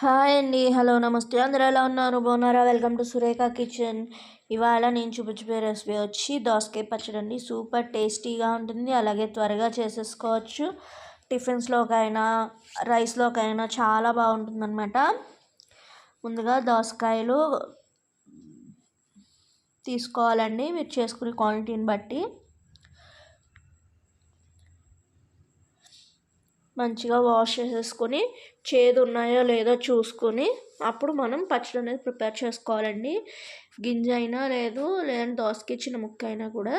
Hi అండి. Hello నమస్తే. అందరూ ఎలా ఉన్నారు? బాగున్నారా? Welcome to Surekha kitchen. ఇవాళ నేను చూపించిపోయే రెసిపీ వచ్చి దోసకాయ పచ్చడి అండి. సూపర్ టేస్టీగా ఉంటుంది. అలాగే త్వరగా చేసేసుకోవచ్చు. టిఫిన్స్లోకైనా రైస్లోకైనా చాలా బాగుంటుందన్నమాట. ముందుగా దోసకాయలు తీసుకోవాలండి. మీరు చేసుకునే క్వాంటిటీని బట్టి. మంచిగా వాష్ చేసేసుకొని చేదు ఉన్నాయో లేదో చూసుకొని అప్పుడు మనం పచ్చడి అనేది ప్రిపేర్ చేసుకోవాలండి. గింజ అయినా లేదు లేదంటే దోసకి ఇచ్చిన ముక్క అయినా కూడా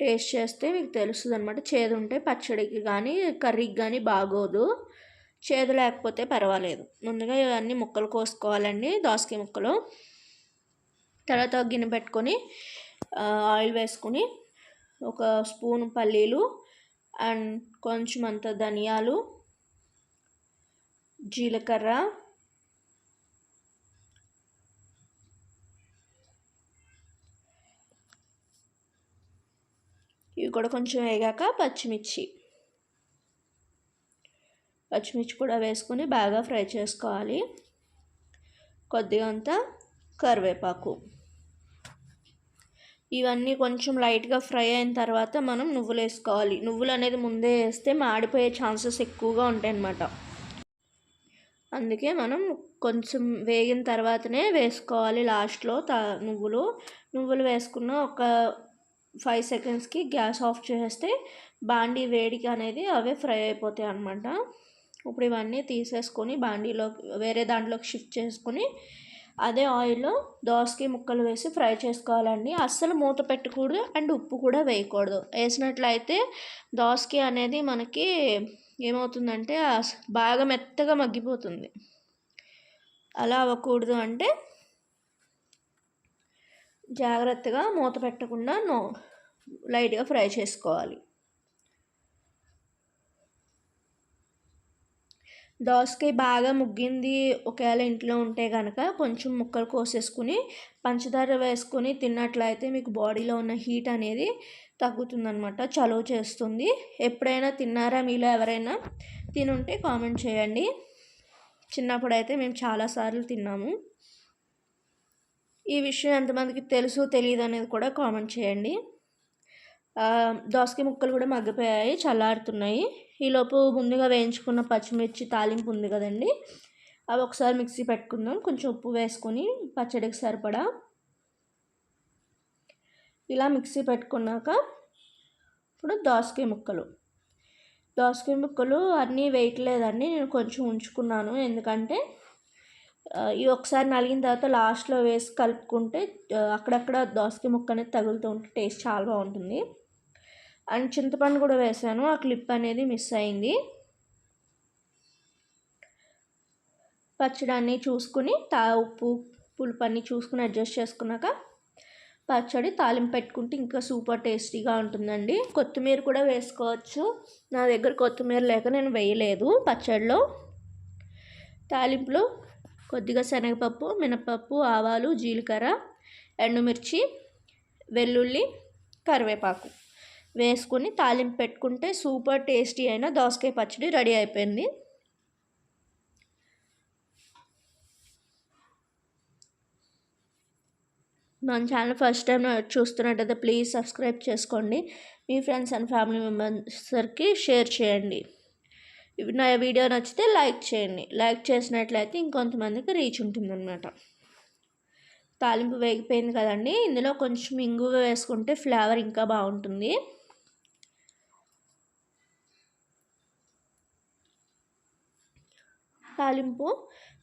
టేస్ట్ చేస్తే మీకు తెలుస్తుంది అనమాట చేదు ఉంటే పచ్చడికి కానీ కర్రీకి కానీ బాగోదు. చేదు లేకపోతే పర్వాలేదు. ముందుగా ఇవన్నీ ముక్కలు కోసుకోవాలండి దోసకాయ ముక్కలు. తర్వాత గిన్నె పెట్టుకొని ఆయిల్ వేసుకొని ఒక స్పూన్ పల్లీలు అండ్ కొంచెం అంత ధనియాలు జీలకర్ర ఇవి కూడా కొంచెం వేగాక పచ్చిమిర్చి. పచ్చిమిర్చి కూడా వేసుకొని బాగా ఫ్రై చేసుకోవాలి. కొద్దిగా అంత కరివేపాకు. ఇవన్నీ కొంచెం లైట్గా ఫ్రై అయిన తర్వాత మనం నువ్వులు వేసుకోవాలి నువ్వులు అనేది ముందే వేస్తే మాడిపోయే ఛాన్సెస్ ఎక్కువగా ఉంటాయి అన్నమాట అందుకే మనం కొంచెం వేగిన తర్వాతనే వేసుకోవాలి లాస్ట్లో త నువ్వులు. నువ్వులు వేసుకున్న ఒక ఫైవ్ సెకండ్స్కి గ్యాస్ ఆఫ్ చేస్తే బాండీ వేడికి అనేది అవే ఫ్రై అయిపోతాయి అనమాట ఇప్పుడు ఇవన్నీ తీసేసుకొని బాండీలో వేరే దాంట్లోకి షిఫ్ట్ చేసుకొని అదే ఆయిల్లో దోసకి ముక్కలు వేసి ఫ్రై చేసుకోవాలండి. అస్సలు మూత పెట్టకూడదు అండ్ ఉప్పు కూడా వేయకూడదు. వేసినట్లయితే దోసకి అనేది మనకి ఏమవుతుందంటే బాగా మెత్తగా మగ్గిపోతుంది. అలా అవ్వకూడదు అంటే జాగ్రత్తగా మూత పెట్టకుండా నో లైట్గా ఫ్రై చేసుకోవాలి. దోసకాయ బాగా ముగ్గింది ఒకవేళ ఇంట్లో ఉంటే కనుక కొంచెం ముక్కలు కోసేసుకుని పంచదార వేసుకొని తిన్నట్లయితే మీకు బాడీలో ఉన్న హీట్ అనేది తగ్గుతుందనమాట చలువ చేస్తుంది. ఎప్పుడైనా తిన్నారా మీలో ఎవరైనా? తినుంటే కామెంట్ చేయండి. చిన్నప్పుడు అయితే మేము చాలాసార్లు తిన్నాము. ఈ విషయం ఎంతమందికి తెలుసు తెలియదు అనేది కూడా కామెంట్ చేయండి. దోసకాయ ముక్కలు కూడా మగ్గిపోయాయి చల్లారుతున్నాయి. ఈలోపు ముందుగా వేయించుకున్న పచ్చిమిర్చి తాలింపు ఉంది కదండి అవి ఒకసారి మిక్సీ పెట్టుకుందాం. కొంచెం ఉప్పు వేసుకొని పచ్చడికి సరిపడా. ఇలా మిక్సీ పెట్టుకున్నాక ఇప్పుడు దోసకాయ ముక్కలు. దోసకాయ ముక్కలు అన్నీ వేయట్లేదండి నేను కొంచెం ఉంచుకున్నాను. ఎందుకంటే ఇవి ఒకసారి నలిగిన తర్వాత లాస్ట్లో వేసి కలుపుకుంటే అక్కడక్కడ దోసకాయ ముక్క అనేది తగులుతూ ఉంటే టేస్ట్ చాలా బాగుంటుంది. అండ్ చింతపండు కూడా వేసాను. ఆ క్లిప్ అనేది మిస్ అయింది. పచ్చడి చూసుకుని తా ఉప్పు పులుపు అన్నీ చూసుకుని అడ్జస్ట్ చేసుకున్నాక పచ్చడి తాలింపు పెట్టుకుంటే ఇంకా సూపర్ టేస్టీగా ఉంటుందండి. కొత్తిమీర కూడా వేసుకోవచ్చు. నా దగ్గర కొత్తిమీర లేక నేను వేయలేదు పచ్చడిలో. తాలింపులో కొద్దిగా శనగపప్పు మినపప్పు ఆవాలు జీలకర్ర ఎండుమిర్చి వెల్లుల్లి కరివేపాకు. వేసుకుని తాలింపు పెట్టుకుంటే సూపర్ టేస్టీ అయిన దోసకాయ పచ్చడి రెడీ అయిపోయింది. మన ఛానల్ ఫస్ట్ టైం చూస్తున్నట్టయితే ప్లీజ్ సబ్స్క్రైబ్ చేసుకోండి. మీ ఫ్రెండ్స్ అండ్ ఫ్యామిలీ మెంబర్స్కి షేర్ చేయండి. నా వీడియో నచ్చితే లైక్ చేయండి. లైక్ చేసినట్లయితే ఇంకొంతమందికి రీచ్ ఉంటుందన్నమాట. తాలింపు వేగిపోయింది కదండి. ఇందులో కొంచెం ఇంగువ వేసుకుంటే ఫ్లేవర్ ఇంకా బాగుంటుంది. తాలింపు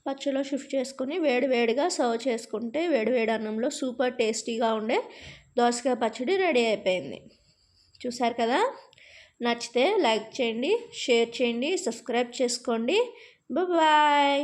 పచ్చలో షిఫ్ట్ చేసుకుని వేడివేడిగా సర్వ్ చేసుకుంటే వేడివేడి అన్నంలో సూపర్ టేస్టీగా ఉండే దోసకాయ పచ్చడి రెడీ అయిపోయింది. చూసారు కదా? నచ్చితే లైక్ చేయండి షేర్ చేయండి సబ్స్క్రైబ్ చేసుకోండి. బాయ్!